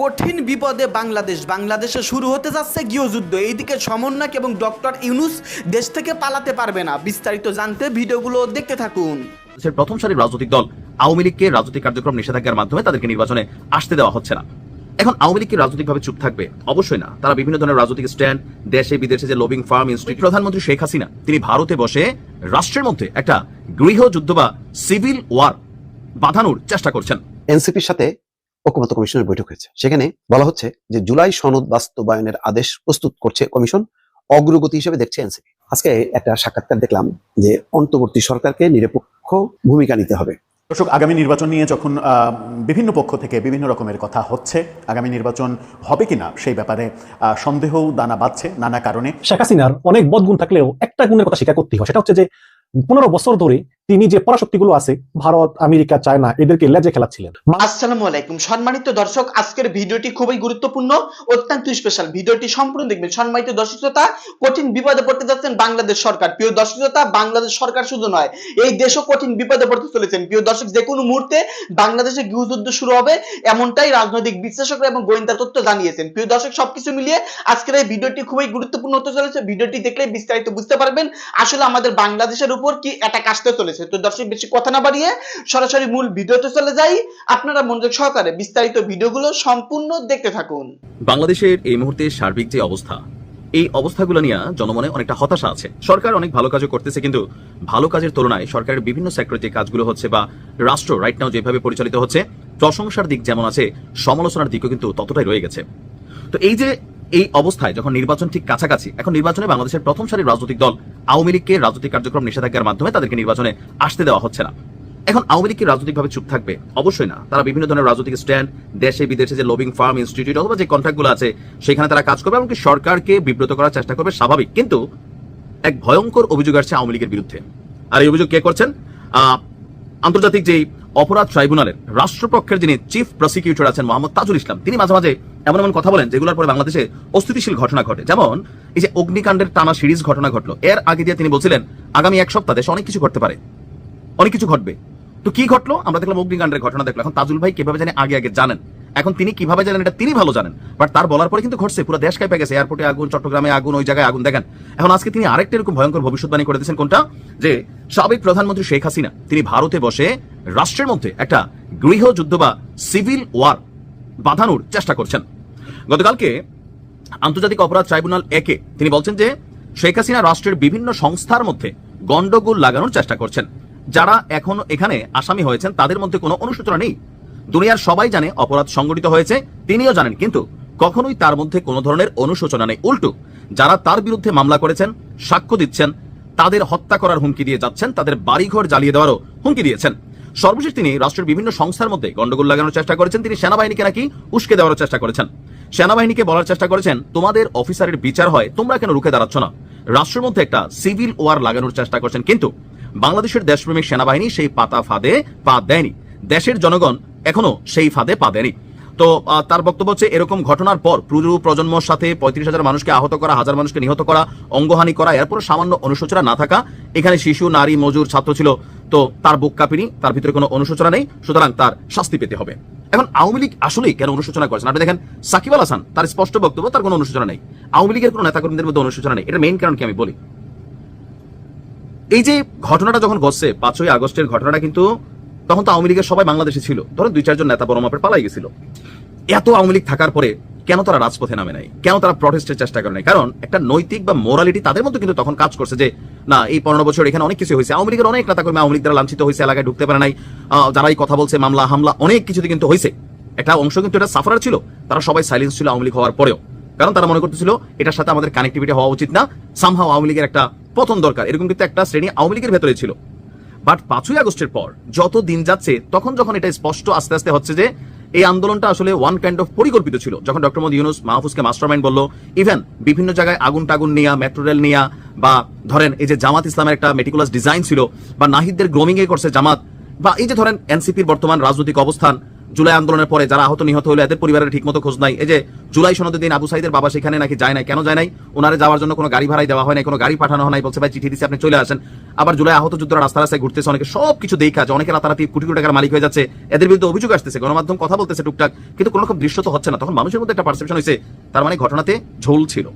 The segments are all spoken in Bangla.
কঠিন বিপদে বাংলাদেশ। বাংলাদেশে শুরু হতে যাচ্ছে গৃহযুদ্ধ। এইদিকে সমন্বয়ক এবং ডক্টর ইউনুস দেশ থেকে পালাতে পারবে না। বিস্তারিত জানতে ভিডিওগুলো দেখতে থাকুন। প্রথম সারির রাজনৈতিক দল আওয়ামী লীগকে রাজনৈতিক কার্যক্রম নিষেধাজ্ঞার মাধ্যমে তাদেরকে নির্বাচনে আসতে দেওয়া হচ্ছে না। এখন আওয়ামী লীগ কি রাজনৈতিকভাবে চুপ থাকবে? অবশ্যই না। তারা বিভিন্ন ধরনের রাজনৈতিক স্ট্যান্ড দেশে বিদেশে যে লবিং ফার্ম ইনস্টিটিউট প্রধানমন্ত্রী শেখ হাসিনা তিনি ভারতে বসে রাষ্ট্রের মধ্যে একটা গৃহযুদ্ধ বা সিভিল ওয়ার বাঁধানোর চেষ্টা করছেন। এনসিপির সাথে ঐক্যমত্য কমিশনের বৈঠক হয়েছে। সেখানে বলা হচ্ছে যে জুলাই সনদ বাস্তবায়নের আদেশ প্রস্তুত করছে কমিশন অগ্রগতি হিসেবে দেখছে এনসিপি। আজকে একটা সাক্ষাৎকার দেখলাম যে অন্তর্বর্তী সরকারকে নিরপেক্ষ ভূমিকা নিতে হবে। দর্শক আগামী নির্বাচন নিয়ে যখন আহ, বিভিন্ন পক্ষ থেকে বিভিন্ন রকমের কথা হচ্ছে আগামী নির্বাচন হবে কিনা সেই ব্যাপারে আহ, সন্দেহও দানা বাঁধছে নানা কারণে। শেখ হাসিনার অনেক বদগুণ থাকলেও একটা গুণের কথা স্বীকার করতে হয়। সেটা হচ্ছে যে পনেরো বছর ধরে তিনি যে পরাশক্তিগুলো আছে, ভারত, আমেরিকা, চায়না, এদেরকে লেজে খেলাচ্ছিলেন। আসসালামু আলাইকুম। সম্মানিত দর্শক, আজকের ভিডিওটি খুবই গুরুত্বপূর্ণ, অত্যন্ত স্পেশাল ভিডিওটি সম্পূর্ণ দেখবেন। সম্মানিত দর্শক শ্রোতা, কঠিন বিপদে পড়তে যাচ্ছেন বাংলাদেশ সরকার। প্রিয় দর্শক শ্রোতা, বাংলাদেশ সরকার শুধু নয়, এই দেশও কঠিন বিপদে পড়তে চলেছেন। প্রিয় দর্শক, যে কোনো মুহূর্তে বাংলাদেশে গৃহযুদ্ধ শুরু হবে, এমনটাই রাজনৈতিক বিশ্লেষকরা এবং গোয়েন্দা তথ্য জানিয়েছেন। প্রিয় দর্শক, সবকিছু মিলিয়ে আজকের এই ভিডিওটি খুবই গুরুত্বপূর্ণ হতে চলেছে। ভিডিওটি দেখলে বিস্তারিত বুঝতে পারবেন, আসলে আমাদের বাংলাদেশের উপর কি অ্যাটাক আসতে চলেছে। তো দর্শক, বেশি কথা না বাড়িয়ে সরাসরি মূল ভিডিওতে চলে যাই। আপনারা মনোযোগ সহকারে বিস্তারিত ভিডিওগুলো সম্পূর্ণ দেখতে থাকুন। বাংলাদেশের এই মুহূর্তে সার্বিক যে অবস্থা, এই অবস্থাগুলো নিয়ে জনমনে অনেকটা হতাশা আছে। সরকার অনেক ভালো কাজও করতেছে, কিন্তু ভালো কাজের তুলনায় সরকারের বিভিন্ন সেক্টরে যে কাজগুলো হচ্ছে বা রাষ্ট্র রাইট নাও যেভাবে পরিচালিত হচ্ছে, প্রশংসার দিক যেমন আছে, সমালোচনার দিকও কিন্তু ততটাই রয়ে গেছে। তো এই যে এই অবস্থায় যখন নির্বাচন ঠিক কাছাকাছি, এখন নির্বাচনে বাংলাদেশের প্রথম সারির রাজনৈতিক দল আওয়ামী লীগকে রাজনৈতিক কার্যক্রম নিষেধাজ্ঞার মাধ্যমে তাদেরকে নির্বাচনে আসতে দেওয়া হচ্ছে না। এখন আওয়ামী লীগ রাজনৈতিকভাবে চুপ থাকবে? অবশ্যই না। তারা বিভিন্ন ধরনের রাজনৈতিক স্ট্যান্ড, দেশে, বিদেশে যে লবিং ফার্ম ইনস্টিটিউট অথবা যে কন্ট্রাক্টগুলো আছে, সেখানে তারা কাজ করবে এমনকি সরকারকে বিব্রত করার চেষ্টা করবে স্বাভাবিক। কিন্তু এক ভয়ঙ্কর অভিযোগ আসছে আওয়ামী লীগের বিরুদ্ধে। আর এই অভিযোগ কে করছেন? আন্তর্জাতিক যে অপরাধ ট্রাইব্যুনালের রাষ্ট্রপক্ষের যিনি চিফ প্রসিকিউটর আছেন মোহাম্মদ তাজুল ইসলাম, তিনি মাঝে মাঝে এমন এমন কথা বলেন যেগুলোর পরে বাংলাদেশে অস্থিতিশীল ঘটনা ঘটে। যেমন, এই যে অগ্নিকাণ্ডের টানা সিরিজ ঘটনা ঘটলো। এর আগে দিয়ে তিনি বলছিলেন, আগামী এক সপ্তাহ দেশে অনেক কিছু ঘটতে পারে। অনেক কিছু ঘটবে। তো কি ঘটলো? আমরা দেখলাম অগ্নিকাণ্ডের ঘটনা দেখলাম এখন তাজুল ভাই কীভাবে জানে? আগে আগে জানেন। এখন তিনি কীভাবে জানেন এটা তিনি ভালো জানেন। বাট তার বলার পরে কিন্তু ঘটছে। পুরো দেশ কাইপে গেছে। এয়ারপোর্টে আগুন, চট্টগ্রামে আগুন, ওই জায়গায় আগুন। দেখেন, এখন আজকে তিনি আরেকটা এরকম ভয়ঙ্কর ভবিষ্যৎবাণী করে দিয়েছেন কোনটা? যে সাবেক প্রধানমন্ত্রী শেখ হাসিনা, তিনি ভারতে বসে রাষ্ট্রের মধ্যে একটা গৃহযুদ্ধ বা সিভিল ওয়ার বাঁধানোর চেষ্টা করছেন। গতকালকে আন্তর্জাতিক অপরাধ ট্রাইব্যুনাল একে তিনি বলছেন যে শেখ হাসিনা রাষ্ট্রের বিভিন্ন সংস্থার মধ্যে গন্ডগোল লাগানোর চেষ্টা করছেন। যারা এখন এখানে আসামি হয়েছেন, তাদের মধ্যে কোনো অনুসূচনা নেই। দুনিয়ার সবাই জানে অপরাধ সংগঠিত হয়েছে, তিনিও জানেন, কিন্তু কখনোই তার মধ্যে কোনো ধরনের অনুশোচনা নেই। উল্টো, যারা তার বিরুদ্ধে মামলা করেছেন, সাক্ষ্য দিচ্ছেন, তাদের হত্যা করার হুমকি দিয়ে যাচ্ছেন, তাদের বাড়িঘর জ্বালিয়ে দেওয়ারও হুমকি দিয়েছেন। সর্বশেষ তিনি রাষ্ট্রের বিভিন্ন সংস্থার মধ্যে গন্ডগোল লাগানোর চেষ্টা করেছেন। তিনি সেনাবাহিনীকে নাকি উস্কে দেওয়ার চেষ্টা করেছেন। সেনাবাহিনীকে বলার চেষ্টা করেছেন, তোমাদের অফিসারের বিচার হয়, তোমরা কেন রুখে দাঁড়াচ্ছ না? রাষ্ট্রের মধ্যে একটা সিভিল ওয়ার লাগানোর চেষ্টা করছেন, কিন্তু বাংলাদেশের দেশপ্রেমিক সেনাবাহিনী সেই পাতা ফাঁদে পা দেয়নি। দেশের জনগণ এখনও সেই ফাঁদে পা দেয়নি। তো তার বক্তব্য হচ্ছে, এরকম ঘটনার পর পুরো প্রজন্মর সাথে পঁয়ত্রিশ হাজার মানুষকে আহত করা, হাজার মানুষকে নিহত করা, অঙ্গহানি করা এরপর সামান্য অনুশোচনা না থাকা, এখানে শিশু, নারী, মজুর, ছাত্র ছিল, তো তার বুক কাঁপিনি, তার ভিতরে কোনো অনুশোচনা নেই, সুতরাং তার শাস্তি পেতে হবে। এখন আওয়ামী লীগ আসলেই কেন অনুশোচনা করেছেন আপনি দেখেন, সাকিব আল হাসান, তার স্পষ্ট বক্তব্য, তার কোনো অনুশোচনা নেই। আওয়ামী লীগের কোনো নেতাকর্মীদের মধ্যে অনুশোচনা নেই। এটা মেইন কারণ কি আমি বলি? এই যে ঘটনাটা যখন ঘটছে, পাঁচই আগস্টের ঘটনাটা কিন্তু তখন তো আওয়ামী লীগের সবাই বাংলাদেশে ছিল। ধরেন দুই, চারজন নেতা বড় মাপের পালাই গেছিল। এত আওয়ামী লীগ থাকার পরে কেন তারা রাজপথে নামে নাই? কেন তারা প্রটেস্টের চেষ্টা করে নাই? কারণ একটা নৈতিক বা মোরালিটি তাদের মধ্যে কিন্তু তখন কাজ করছে যে, না, এই পনেরো বছর এখানে অনেক কিছু হয়েছে। আওয়ামী লীগের অনেক নেতা কর্মী আওয়ামী লীগ দ্বারা লাঞ্ছিত হয়েছে, এলাকায় ঢুকতে পারে নাই। যারাই কথা বলছে, মামলা, হামলা, অনেক কিছুতে কিন্তু হয়েছে। একটা অংশ কিন্তু এটা সাফারার ছিল। তারা সবাই সাইলেন্স ছিল আওয়ামী লীগ হওয়ার পরেও। কারণ তারা মনে করতেছিল, এটার সাথে আমাদের কানেক্টিভিটি হওয়া উচিত না। সামহাও আওয়ামী লীগের একটা পতন দরকার। এরকম কিন্তু একটা শ্রেণি আওয়ামী লীগের ভেতরে ছিল। বাট পাঁচই আগস্টের পর যত দিন যাচ্ছে, তখন যখন এটা স্পষ্ট আস্তে আস্তে হচ্ছে যে এই আন্দোলনটা আসলে ওয়ান কাইন্ড অফ পরিকল্পিত ছিল। যখন ডক্টর মোদী ইউনুস মাহফুজকে মাস্টারমাইন্ড বলল ইভেন বিভিন্ন জায়গায় আগুন টাগুন নিয়া মেট্রো রেল নিয়া, বা ধরেন এই যে জামাত ইসলামের একটা মেটিকুলাস ডিজাইন ছিল, বা নাহিদদের গ্রোমিং এ করছে জামাত, বা এই যে ধরেন এনসিপির বর্তমান রাজনৈতিক অবস্থান জুলাই আন্দোলনের পরে যারা আহত নিহত হলো, এদের পরিবারের ঠিকমতো খোঁজ নাই। এই যে জুলাই সনদের দিন আবু সাইদের বাবা সেখানে নাকি যায় নাই, কেন যায় নাই? ওনারে যাওয়ার জন্য কোনো গাড়ি ভাড়াই দেওয়া হয় নাই, কোনো গাড়ি পাঠানো হয় নাই, বলছে, ভাই, চিঠি দিচ্ছে আপনি চলে আসেন। আবার জুলাই আহত যুদ্ধরা রাস্তা রাস্তায় ঘুরতেছে, অনেকে সব কিছু দেখা আছে, অনেকে রাতারাতি কোটি কোটি টাকার মালিক হয়ে যাচ্ছে, এদের বিরুদ্ধে অভিযোগ আসতেছে, গণমাধ্যম কথা বলতেছে টুকটাক, কিন্তু কোনো রকম দৃশ্য তো হচ্ছে না, তখন মানুষের মধ্যে একটা পারসেপশন হয়েছে তার মানে ঘটনাতে ঝোল ছিল।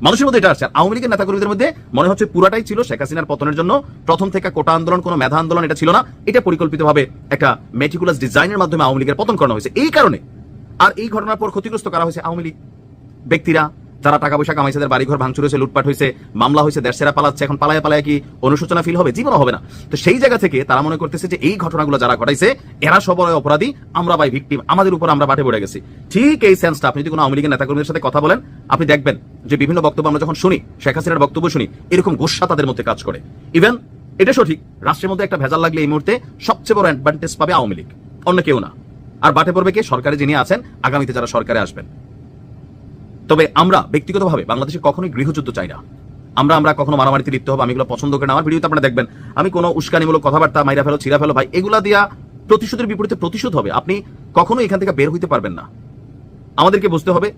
মানুষের মধ্যে এটা আসছে। আওয়ামী লীগের নেতাকর্মীদের মধ্যে মনে হচ্ছে পুরাটাই ছিল শেখ হাসিনার পতনের জন্য প্রথম থেকে কোটা আন্দোলন, কোনো মেধা আন্দোলন এটা ছিল না। এটা পরিকল্পিতভাবে একটা মেটিকুলাস ডিজাইনের মাধ্যমে আওয়ামী লীগের পতন করানো হয়েছে। এই কারণে আর এই ঘটনার পর ক্ষতিগ্রস্ত করা হয়েছে আওয়ামী লীগ? ব্যক্তিরা যারা টাকা পয়সা কামাইছে তাদের বাড়িঘর ভাঙচুর হয়েছে, লুটপাট হয়েছে, মামলা হয়েছে দেশ সেরা পালাচ্ছে, এখন পালায় পালায় কি অনুশোচনা ফিল হবে? জীবনও হবে না। তো সেই জায়গা থেকে তারা মনে করতেছে যে এই ঘটনাগুলো যারা ঘটাইছে, এরা সবাই অপরাধী, আমরা বাই ভিকটিম আমাদের উপর আমরা বাটে পড়ে গেছি। ঠিক এই সেন্সটা আপনি যদি কোনো আওয়ামী লীগের নেতাকর্মীদের সাথে কথা বলেন, আপনি দেখবেন যে বিভিন্ন বক্তব্য আমরা যখন শুনি, শেখ হাসিনার বক্তব্য শুনি, এরকম গোসা তাদের মধ্যে কাজ করে। ইভেন এটা সঠিক, রাষ্ট্রের মধ্যে একটা ভেজাল লাগলে এই মুহূর্তে সবচেয়ে বড় অ্যাডভান্টেজ পাবে আওয়ামী লীগ, অন্য কেউ না। আর বাটে পড়বে কে? সরকারে যিনি আছেন, আগামীতে যারা সরকারে আসবেন। তবে আমরা ব্যক্তিগতভাবে বাংলাদেশে কখনোই গৃহযুদ্ধ চাই না। আমরা আমরা কখনো মারামারিতে লিপ্ত হব, আমি এগুলো পছন্দ করি না। আমার ভিডিওতে আপনারা দেখবেন, আমি কোনো উস্কানিমূলক কথাবার্তা মাইরা ফেলো, ছিড়া ফেলো, ভাই, এগুলা দিয়া প্রতিশোধের বিপরীতে প্রতিশোধ হবে। আপনি কখনো এখান থেকে বের হইতে পারবেন না। আমাদেরকে বুঝতে হবে,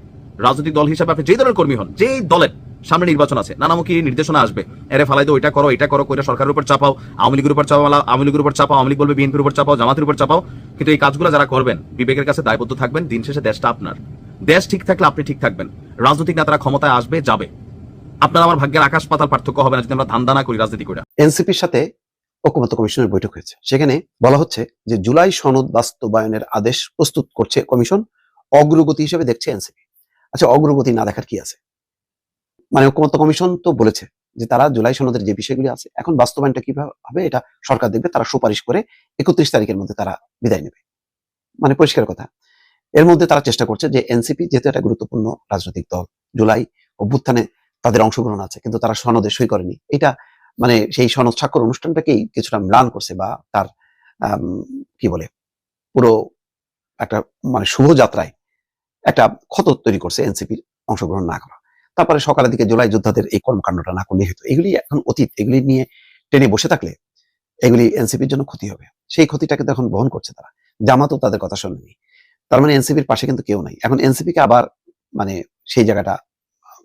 রাজনৈতিক দল হিসাবে আপনি যে দলের কর্মী হন, যেই দলের সামনে নির্বাচন আছে, নানামুখী নির্দেশনা আসবে। এরে ফালাই দো এটা করো এটা করো, কইরা সরকারের উপর চাপাও, আওয়ামী লীগের উপর চাপাও আওয়ামী লীগের উপর চাপাও, আওয়ামী লীগ বলবে বিএনপির উপর চাপাও, জামাতের উপর চাপাও। কিন্তু এই কাজগুলো যারা করবেন, বিবেকের কাছে দায়বদ্ধ থাকবেন, দিন শেষে দেশটা আপনার। দেশ ঠিক থাকলে আপনি ঠিক থাকবেন। রাজনৈতিক নেতারা ক্ষমতায় আসবে, যাবে। আপনার আমার ভাগ্যের আকাশ পাতাল পার্থক্য হবে না যদি আমরা ধান্দা না করি রাজনীতি করে। এনসিপির সাথে ঐক্যমত্য কমিশনের বৈঠক হয়েছে। সেখানে বলা হচ্ছে যে জুলাই সনদ বাস্তবায়নের আদেশ প্রস্তুত করছে কমিশন, অগ্রগতি হিসেবে দেখছে এনসিপি। আচ্ছা অগ্রগতি না দেখার কি আছে? মানে ঐক্যমত্য কমিশন তো বলেছে যে তারা জুলাই সনদের যে বিষয়গুলি আছে, এখন বাস্তবায়নটা কীভাবে হবে এটা সরকার দেখবে, তারা সুপারিশ করে একত্রিশ তারিখের মধ্যে তারা বিদায় নেবে। মানে পরিষ্কার কথা। এর মধ্যে তারা চেষ্টা করছে যে এনসিপি যেহেতু একটা গুরুত্বপূর্ণ রাজনৈতিক দল, জুলাই অভ্যুত্থানে তাদের অংশগ্রহণ আছে, কিন্তু তারা সনদে সই করেনি। এটা মানে সেই সনদ স্বাক্ষর অনুষ্ঠানটাকেই কিছুটা ম্লান করছে বা তার কি বলে, পুরো একটা মানে শুভযাত্রায় একটা ক্ষত তৈরি করছে এনসিপির অংশগ্রহণ না করা। তারপরে সকালের দিকে জুলাই যোদ্ধাদের এই কর্মকাণ্ডটা না করলে হতো। এগুলি এখন অতীত, এগুলি নিয়ে টেনে বসে থাকলে এগুলি এনসিপির জন্য ক্ষতি হবে। সেই ক্ষতিটাকে তো এখন বহন করছে তারা। জামাতও তাদের কথা শোনেনি। তার মানে এনসিপির পাশে কিন্তু কেউ নাই। এখন এনসিপিকে আবার মানে সেই জায়গাটা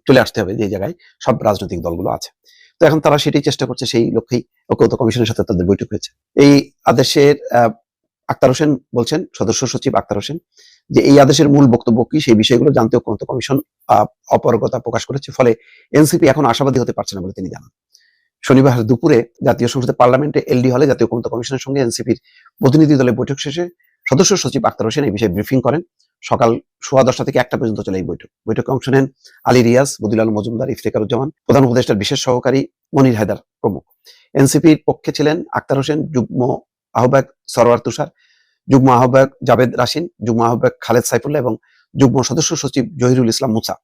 চলে আসতে হবে যে জায়গায় সব রাজনৈতিক দলগুলো আছে। তো এখন তারা সেটাই চেষ্টা করছে, সেই লক্ষ্যেই ঐক্যত কমিশনের সাথে তাদের বৈঠক হয়েছে। এই আদেশের আক্তার হোসেন বলছেন, সদস্য সচিব আক্তার হোসেন, যে এই আদেশের মূল বক্তব্য কি, সেই বিষয়গুলো জানতে ঐক্যমত কমিশন অপারগতা প্রকাশ করেছে। ফলে এনসিপি এখন আশাবাদী হতে পারছে না বলে তিনি জানান। শনিবার দুপুরে জাতীয় সংসদের পার্লামেন্টে এলডি হলে জাতীয় ঐক্যমত কমিশনের সঙ্গে এনসিপির প্রতিনিধি দলের বৈঠক শেষে সদস্য সচিব আক্তার হোসেন এই বিষয়ে ব্রিফিং করেন। সকাল সোয়া দশটা থেকে একটা পর্যন্ত চলে এই বৈঠক। বৈঠকে অংশ নেন আলী রিয়াজ বদিল আলম মজুমদার, ইফতেকারুজ্জামান, প্রধান উপদেষ্টার বিশেষ সহকারী মনির হায়দার প্রমুখ। এনসিপির পক্ষে ছিলেন আক্তার হোসেন, যুগ্ম আহ্বায়ক সরোয়ার তুষার, যুগ্ম আহ্বায়ক জাবেদ রাশিন, যুগ্ম আহ্বায়ক খালেদ সাইফুল্লাহ এবং যুগ্ম সদস্য সচিব জহিরুল ইসলাম মুসা।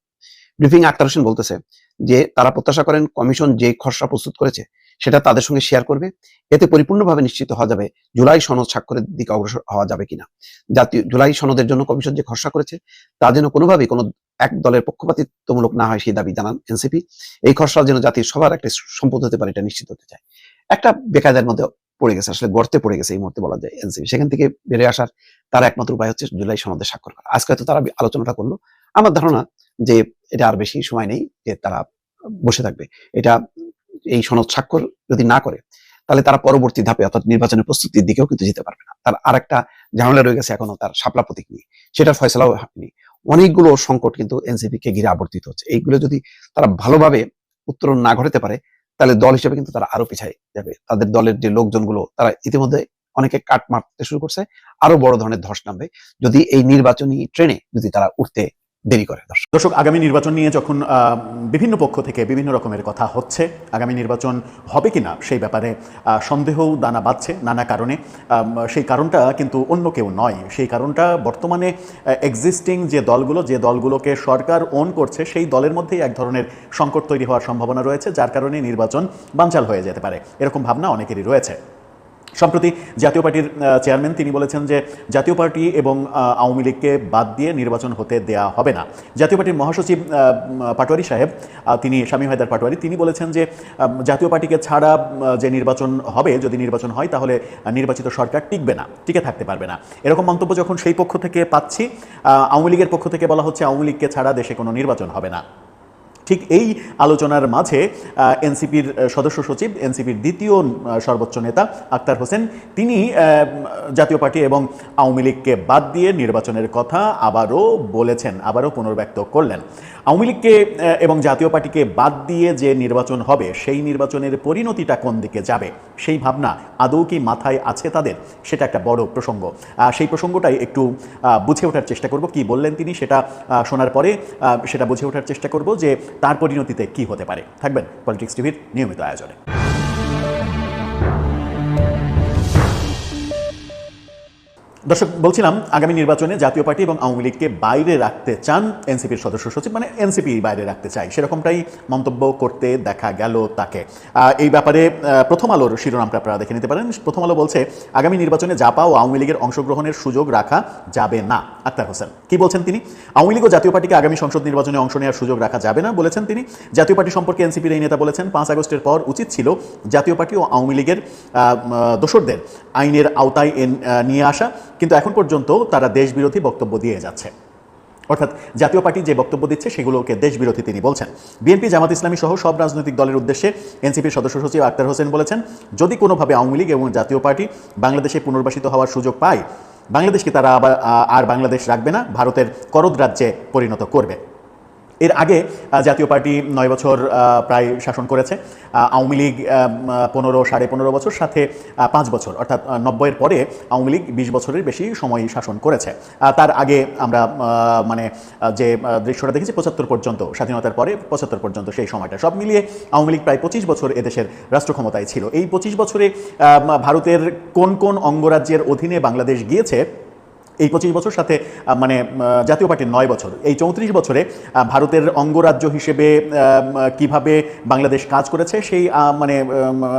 ব্রিফিং আক্তার হোসেন বলতেছে যে, তারা প্রত্যাশা করেন কমিশন যে খসড়া প্রস্তুত করেছে সেটা তাদের সঙ্গে শেয়ার করবে। এতে পরিপূর্ণভাবে নিশ্চিত হওয়া যাবে জুলাই সনদ স্বাক্ষরের দিকে অগ্রসর হওয়া যাবে কিনা। জাতীয়, জুলাই সনদের জন্য কমিশন যে খসড়া করেছে, তা যেন কোনোভাবেই কোনো এক দলের পক্ষপাতিত্বমূলক না হয় সেই দাবি জানান এনসিপি। এই খসড়া যেন জাতির সবার একটা সম্পদ হতে পারে, এটা নিশ্চিত হতে চায়। একটা বেকায়দার মধ্যে পড়ে গেছে, আসলে গর্তে পড়ে গেছে এই মুহূর্তে বলা যায় এনসিপি। সেখান থেকে বেড়ে আসার তার একমাত্র উপায় হচ্ছে জুলাই সনদে স্বাক্ষর করা। আজকে হয়তো তারা আলোচনাটা করল। আমার ধারণা যে এটা আর বেশি সময় নেই যে তারা বসে থাকবে। এটা এই সনদ স্বাক্ষর যদি না করে, তাহলে তারা পরবর্তী ধাপে অর্থাৎ নির্বাচনের প্রস্তুতির দিকেও কিন্তু যেতে পারবে না। তার আরেকটা ঝামেলা রয়ে গেছে এখনও তার শাপলা প্রতীক নিয়ে। সেটার ফয়সলাও হয়নি। অনেকগুলো সংকট কিন্তু এনসিপি কে ঘিরে আবর্তিত হচ্ছে। এইগুলো যদি তারা ভালোভাবে উত্তরণ না ঘটাতে পারে, তাহলে দল হিসেবে কিন্তু তারা আরও পিছায় যাবে। তাদের দলের যে লোকজনগুলো, তারা ইতিমধ্যে অনেকে কাট মারতে শুরু করছে। আরও বড় ধরনের ধস নামবে। যদি এই নির্বাচনী ট্রেনে যদি তারা উঠতে দেরি করে দর্শক। দর্শক আগামী নির্বাচন নিয়ে যখন বিভিন্ন পক্ষ থেকে বিভিন্ন রকমের কথা হচ্ছে আগামী নির্বাচন হবে কিনা সেই ব্যাপারে আহ, সন্দেহও দানা বাঁধছে নানা কারণে। সেই কারণটা কিন্তু অন্য কেউ নয়। সেই কারণটা বর্তমানে এক্সিস্টিং যে দলগুলো যে দলগুলোকে সরকার ওন করছে সেই দলের মধ্যেই এক ধরনের সংকট তৈরি হওয়ার সম্ভাবনা রয়েছে যার কারণে নির্বাচন বানচাল হয়ে যেতে পারে। এরকম ভাবনা অনেকেরই রয়েছে। সম্প্রতি জাতীয় পার্টির চেয়ারম্যান তিনি বলেছেন যে জাতীয় পার্টি এবং আওয়ামী লীগকে বাদ দিয়ে নির্বাচন হতে দেয়া হবে না। জাতীয় পার্টির মহাসচিব পাটোয়ারি সাহেব তিনি স্বামী হায়দার পাটোয়ারি, তিনি বলেছেন যে জাতীয় পার্টিকে ছাড়া যে নির্বাচন হবে, যদি নির্বাচন হয়, তাহলে নির্বাচিত সরকার টিকবে না, টিকে থাকতে পারবে না। এরকম মন্তব্য যখন সেই পক্ষ থেকে পাচ্ছি আওয়ামী লীগের পক্ষ থেকে বলা হচ্ছে, আওয়ামী লীগকে ছাড়া দেশে কোনো নির্বাচন হবে না। ঠিক এই আলোচনার মাঝে এনসিপির সদস্য সচিব, এনসিপির দ্বিতীয় সর্বোচ্চ নেতা আক্তার হোসেন, তিনি জাতীয় পার্টি এবং আওয়ামী লীগকে বাদ দিয়ে নির্বাচনের কথা আবারও বলেছেন, আবারও পুনর্ব্যক্ত করলেন। আওয়ামী লীগকে এবং জাতীয় পার্টিকে বাদ দিয়ে যে নির্বাচন হবে, সেই নির্বাচনের পরিণতিটা কোন দিকে যাবে, সেই ভাবনা আদৌ কি মাথায় আছে তাদের, সেটা একটা বড় প্রসঙ্গ। সেই প্রসঙ্গটাই একটু বুঝে ওঠার চেষ্টা করব, কি বললেন তিনি সেটা শোনার পরে সেটা বুঝে ওঠার চেষ্টা করব যে তার পরিণতিতে কি হতে পারে? থাকবেন পলিটিক্স টিভির নিয়মিত আয়োজনে। দর্শক, বলছিলাম আগামী নির্বাচনে জাতীয় পার্টি এবং আওয়ামী লীগকে বাইরে রাখতে চান এনসিপির সদস্য সচিব মানে এনসিপি বাইরে রাখতে চাই সেরকমটাই মন্তব্য করতে দেখা গেল তাকে। এই ব্যাপারে প্রথম আলোর শিরোনামটা আপনারা দেখে নিতে পারেন। প্রথম আলো বলছে, আগামী নির্বাচনে জাপা ও আওয়ামী লীগের অংশগ্রহণের সুযোগ রাখা যাবে না। আক্তার হোসেন, কি বলছেন তিনি? আওয়ামী লীগ ও জাতীয় পার্টিকে আগামী সংসদ নির্বাচনে অংশ নেওয়ার সুযোগ রাখা যাবে না বলেছেন তিনি। জাতীয় পার্টি সম্পর্কে এনসিপির এই নেতা বলেছেন, পাঁচ আগস্টের পর উচিত ছিল জাতীয় পার্টি ও আওয়ামী লীগের দোসরদের আইনের আওতায় নিয়ে আসা। কিন্তু এখন পর্যন্ত তারা দেশবিরোধী বক্তব্য দিয়ে যাচ্ছে। অর্থাৎ জাতীয় পার্টি যে বক্তব্য দিচ্ছে সেগুলোকে দেশবিরোধী তিনি বলছেন। বিএনপি, জামাত ইসলামী সহ সব রাজনৈতিক দলের উদ্দেশ্যে এনসিপির সদস্য সচিব আক্তার হোসেন বলেছেন, যদি কোনোভাবে আওয়ামী লীগ এবং জাতীয় পার্টি বাংলাদেশে পুনর্বাসিত হওয়ার সুযোগ পায়, বাংলাদেশকে তারা আবার আর বাংলাদেশ রাখবে না, ভারতের করদ রাজ্যে পরিণত করবে। এর আগে জাতীয় পার্টি নয় বছর প্রায় শাসন করেছে। আওয়ামী লীগ পনেরো, সাড়ে পনেরো বছর, সাথে পাঁচ বছর, অর্থাৎ নব্বইয়ের পরে আওয়ামী লীগ বিশ বছরের বেশি সময় শাসন করেছে। তার আগে আমরা মানে যে দৃশ্যটা দেখেছি, পঁচাত্তর পর্যন্ত, স্বাধীনতার পরে পঁচাত্তর পর্যন্ত সেই সময়টা। সব মিলিয়ে আওয়ামী লীগ প্রায় পঁচিশ বছর এদেশের রাষ্ট্র ক্ষমতায় ছিল। এই পঁচিশ বছরে ভারতের কোন কোন অঙ্গরাজ্যের অধীনে বাংলাদেশ গিয়েছে এই পঁচিশ বছর সাথে মানে জাতীয় পার্টির নয় বছর। এই চৌত্রিশ বছরে ভারতের অঙ্গরাজ্য হিসেবে কীভাবে বাংলাদেশ কাজ করেছে সেই মানে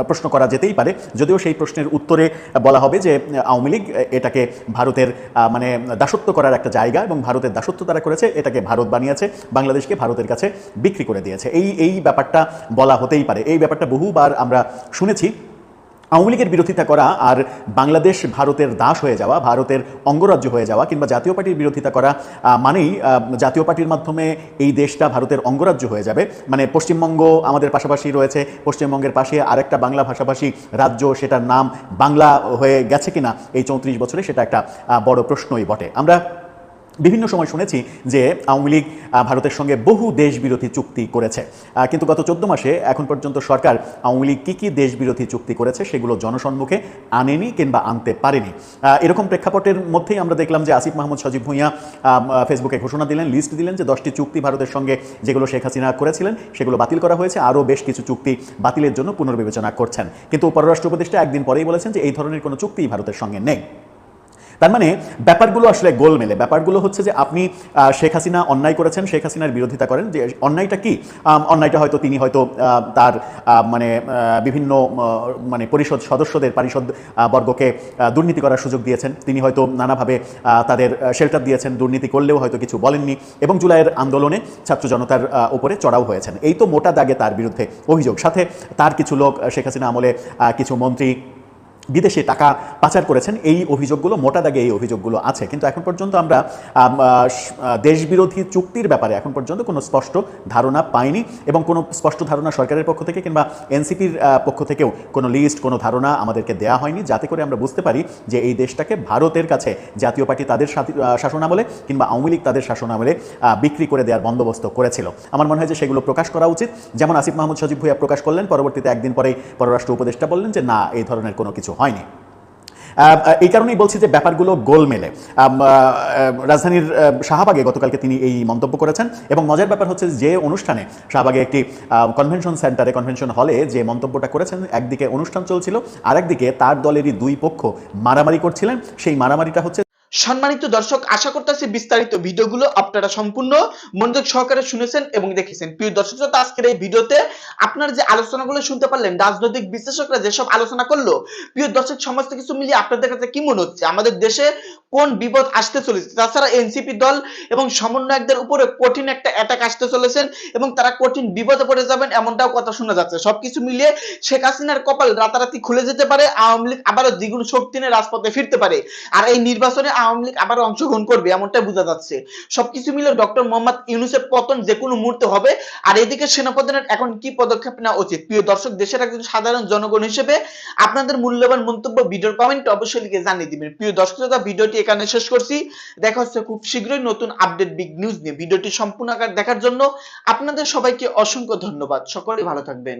প্রশ্ন করা যেতেই পারে। যদিও সেই প্রশ্নের উত্তরে বলা হবে যে আওয়ামী লীগ এটাকে ভারতের মানে দাসত্ব করার একটা জায়গা এবং ভারতের দাসত্ব তারা করেছে, এটাকে ভারত বানিয়েছে, বাংলাদেশকে ভারতের কাছে বিক্রি করে দিয়েছে। এই এই ব্যাপারটা বলা হতেই পারে। এই ব্যাপারটা বহুবার আমরা শুনেছি। আওয়ামী লীগের বিরোধিতা করা আর বাংলাদেশ ভারতের দাস হয়ে যাওয়া, ভারতের অঙ্গরাজ্য হয়ে যাওয়া কিংবা জাতীয় পার্টির বিরোধিতা করা মানেই জাতীয় পার্টির মাধ্যমে এই দেশটা ভারতের অঙ্গরাজ্য হয়ে যাবে। মানে পশ্চিমবঙ্গ আমাদের পাশাপাশি রয়েছে, পশ্চিমবঙ্গের পাশে আরেকটা বাংলা ভাষাভাষী রাজ্য, সেটার নাম বাংলা হয়ে গেছে কিনা এই চৌত্রিশ বছরে সেটা একটা বড় প্রশ্নই বটে। আমরা বিভিন্ন সময় শুনেছি যে আওয়ামী লীগ ভারতের সঙ্গে বহু দেশ বিরোধী চুক্তি করেছে। কিন্তু গত চোদ্দ মাসে এখন পর্যন্ত সরকার আওয়ামী লীগ কী কী দেশ বিরোধী চুক্তি করেছে সেগুলো জনসম্মুখে আনেনি কিংবা আনতে পারেনি। এরকম প্রেক্ষাপটের মধ্যেই আমরা দেখলাম যে আসিফ মাহমুদ, সজীব ভুঁইয়া ফেসবুকে ঘোষণা দিলেন, লিস্ট দিলেন যে দশটি চুক্তি ভারতের সঙ্গে যেগুলো শেখ হাসিনা করেছিলেন সেগুলো বাতিল করা হয়েছে। আরও বেশ কিছু চুক্তি বাতিলের জন্য পুনর্বিবেচনা করছেন। কিন্তু পররাষ্ট্র উপদেষ্টা একদিন পরেই বলেছেন যে এই ধরনের কোনো চুক্তি ভারতের সঙ্গে নেই। তার মানে ব্যাপারগুলো আসলে গোল মেলে ব্যাপারগুলো হচ্ছে যে আপনি শেখ হাসিনা অন্যায় করেছেন, শেখ হাসিনার বিরোধিতা করেন। যে অন্যায়টা কি? অন্যায়টা হয়তো তিনি হয়তো তার মানে বিভিন্ন মানে পরিষদ সদস্যদের পারিষদ বর্গকে দুর্নীতি করার সুযোগ দিয়েছেন। তিনি হয়তো নানাভাবে তাদের শেল্টার দিয়েছেন। দুর্নীতি করলেও হয়তো কিছু বলেননি। এবং জুলাইয়ের আন্দোলনে ছাত্র জনতার উপরে চড়াও হয়েছেন। এই তো মোটা দাগে তার বিরুদ্ধে অভিযোগ। সাথে তার কিছু লোক শেখ হাসিনা আমলে কিছু মন্ত্রী বিদেশে টাকা পাচার করেছেন, এই অভিযোগগুলো, মোটা দাগে এই অভিযোগগুলো আছে। কিন্তু এখন পর্যন্ত আমরা দেশবিরোধী চুক্তির ব্যাপারে এখন পর্যন্ত কোনো স্পষ্ট ধারণা পাইনি এবং কোনো স্পষ্ট ধারণা সরকারের পক্ষ থেকে কিংবা এনসিপির পক্ষ থেকেও কোনো লিস্ট, কোনো ধারণা আমাদেরকে দেওয়া হয়নি। যাতে করে আমরা বুঝতে পারি যে এই দেশটাকে ভারতের কাছে জাতীয় পার্টি তাদের শাসনামলে কিংবা আওয়ামী লীগ তাদের শাসনামলে বিক্রি করে দেওয়ার বন্দোবস্ত করেছিল। আমার মনে হয় যে সেগুলো প্রকাশ করা উচিত। যেমন আসিফ মাহমুদ সজীব ভুইয়া প্রকাশ করলেন, পরবর্তীতে একদিন পরেই পররাষ্ট্র উপদেষ্টা বললেন যে, না, এই ধরনের কোনো কিছু হয়নি। এই কারণেই বলছি যে ব্যাপারগুলো গোল মেলে রাজধানীর শাহবাগে গতকালকে তিনি এই মন্তব্য করেছেন এবং মজার ব্যাপার হচ্ছে যে অনুষ্ঠানে, শাহবাগে একটি কনভেনশন সেন্টারে কনভেনশন হলে যে মন্তব্যটা করেছেন, একদিকে অনুষ্ঠান চলছিল, আরেকদিকে তার দলেরই দুই পক্ষ মারামারি করছিলেন। সেই মারামারিটা হচ্ছে সম্মানিত দর্শক, আশা করতেছি বিস্তারিত ভিডিওগুলো আপনারা সম্পূর্ণ মনোযোগ সহকারে শুনেছেন এবং দেখেছেন। প্রিয় দর্শক আজকের এই ভিডিওতে আপনারা যে আলোচনাগুলো শুনতে পারলেন, রাজনৈতিক বিশ্লেষকরা যেসব আলোচনা করল, প্রিয় দর্শক, সমস্ত কিছু মিলিয়ে আপনাদের কাছে কি মনে হচ্ছে? আমাদের দেশে কোন বিপদ আসতে চলেছে? তাছাড়া এনসিপি দল এবং সমন্বয়কদের উপরে কঠিন একটা অ্যাটাক আসতে চলেছেন এবং তারা কঠিন বিপদে পড়ে যাবেন এমনটাও কথা শোনা যাচ্ছে। সবকিছু মিলিয়ে শেখ হাসিনার কপাল রাতারাতি খুলে যেতে পারে, আওয়ামী লীগ আবারও দ্বিগুণ শক্তি নিয়ে রাজপথে ফিরতে পারে। আর এই নির্বাচনে আওয়ামী লীগ আবারও অংশগ্রহণ করবে, এমনটাই বোঝা যাচ্ছে। সবকিছু মিলে ডক্টর মোহাম্মদ ইউনুসের পতন যে কোনো মুহূর্তে হবে। আর এদিকে সেনাপ্রধানের এখন কি পদক্ষেপ নেওয়া উচিত? প্রিয় দর্শক, দেশের একজন সাধারণ জনগণ হিসেবে আপনাদের মূল্যবান মন্তব্য, ভিডিওর কমেন্ট অবশ্যই লিখে জানিয়ে দিবেন। প্রিয় দর্শক ভিডিওটি এখানে শেষ করছি। দেখা হচ্ছে খুব শীঘ্রই নতুন আপডেট বিগ নিউজ নিয়ে। ভিডিওটি সম্পূর্ণ আকার দেখার জন্য আপনাদের সবাইকে অসংখ্য ধন্যবাদ। সকলে ভালো থাকবেন।